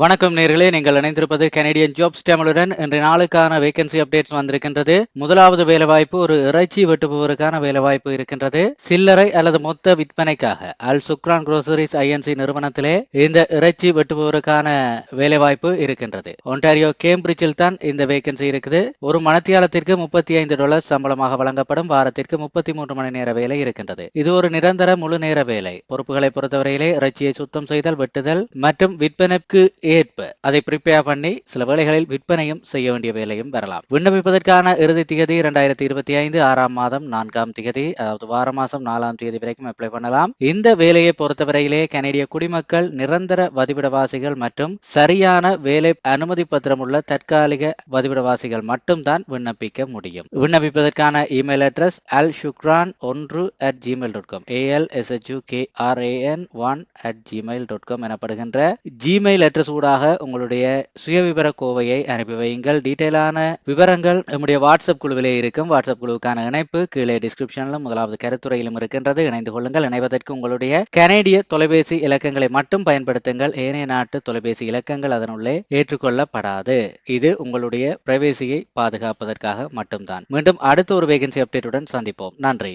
வணக்கம் நேர்களே நீங்கள் இணைந்திருப்பது கனேடியன் ஜாப்ஸ் டேமலுடன் இன்றைய நாளுக்கான வேகன்சி அப்டேட்ஸ் வந்திருக்கின்றது. முதலாவது வேலைவாய்ப்பு ஒரு இறைச்சி வெட்டுபவருக்கான வேலைவாய்ப்பு இருக்கின்றது. சில்லறை அல்லது மொத்த விற்பனைக்காக. அல் சுக்ரான் குரோசரிஸ் ஐஎன்சி நிறுவனத்திலே இந்த இறைச்சி வெட்டுபவருக்கான வேலைவாய்ப்பு இருக்கின்றது. ஒன்டாரியோ கேம்பிரிட்ஜில் தான் இந்த வேகன்சி இருக்குது. ஒரு மணத்தியாலத்திற்கு முப்பத்தி ஐந்து டாலர் சம்பளமாக வழங்கப்படும். வாரத்திற்கு முப்பத்தி மூன்று மணி நேர வேலை இருக்கின்றது. இது ஒரு நிரந்தர முழு நேர வேலை. பொறுப்புகளை பொறுத்தவரையிலே இறைச்சியை சுத்தம் செய்தல் வெட்டுதல் மற்றும் விற்பனைக்கு ஏற்ப அதை ப்ரிப்பேர் பண்ணி சில வேளைகளில் விற்பனையும் செய்ய வேண்டிய வேலையும் வரலாம். விண்ணப்பிப்பதற்கான இறுதி திகதி இரண்டாயிரத்தி இருபத்தி ஐந்து ஆறாம் மாதம் நான்காம் திகதி அதாவது வார மாதம் நாலாம் தேதி வரைக்கும் அப்ளை பண்ணலாம். இந்த வேலையை பொறுத்தவரையிலே கனடிய குடிமக்கள் நிரந்தர வதிவிடவாசிகள் மற்றும் சரியான வேலை அனுமதி பத்திரம் உள்ள தற்காலிக வதிவிடவாசிகள் மட்டும்தான் விண்ணப்பிக்க முடியும். விண்ணப்பிப்பதற்கான இமெயில் அட்ரஸ் அல் சுக்ரான் ஒன்று at gmail dot com A L S H U K R A N one at gmail dot com எனப்படுகின்ற ஜிமெயில் அட்ரஸ் சூடாக உங்களுடைய சுயவிவர கோவையை அனுப்பி வையுங்கள். டீட்டெயிலான விவரங்கள் நம்முடைய வாட்ஸ்அப் குழுவிலே இருக்கும். வாட்ஸ்அப் குழுவுக்கான இணைப்பு கீழே டிஸ்கிரிப்ஷனிலும் முதலாவது கருத்துறையிலும் இருக்கின்றது. இணைந்து கொள்ளுங்கள். இணைவதற்கு உங்களுடைய கனேடிய தொலைபேசி இலக்கங்களை மட்டும் பயன்படுத்துங்கள். ஏனைய நாட்டு தொலைபேசி இலக்கங்கள் அதனுள்ளே ஏற்றுக்கொள்ளப்படாது. இது உங்களுடைய பிரைவேசியை பாதுகாப்பதற்காக மட்டும்தான். மீண்டும் அடுத்த ஒரு வேகன்சி அப்டேட்டுடன் சந்திப்போம். நன்றி.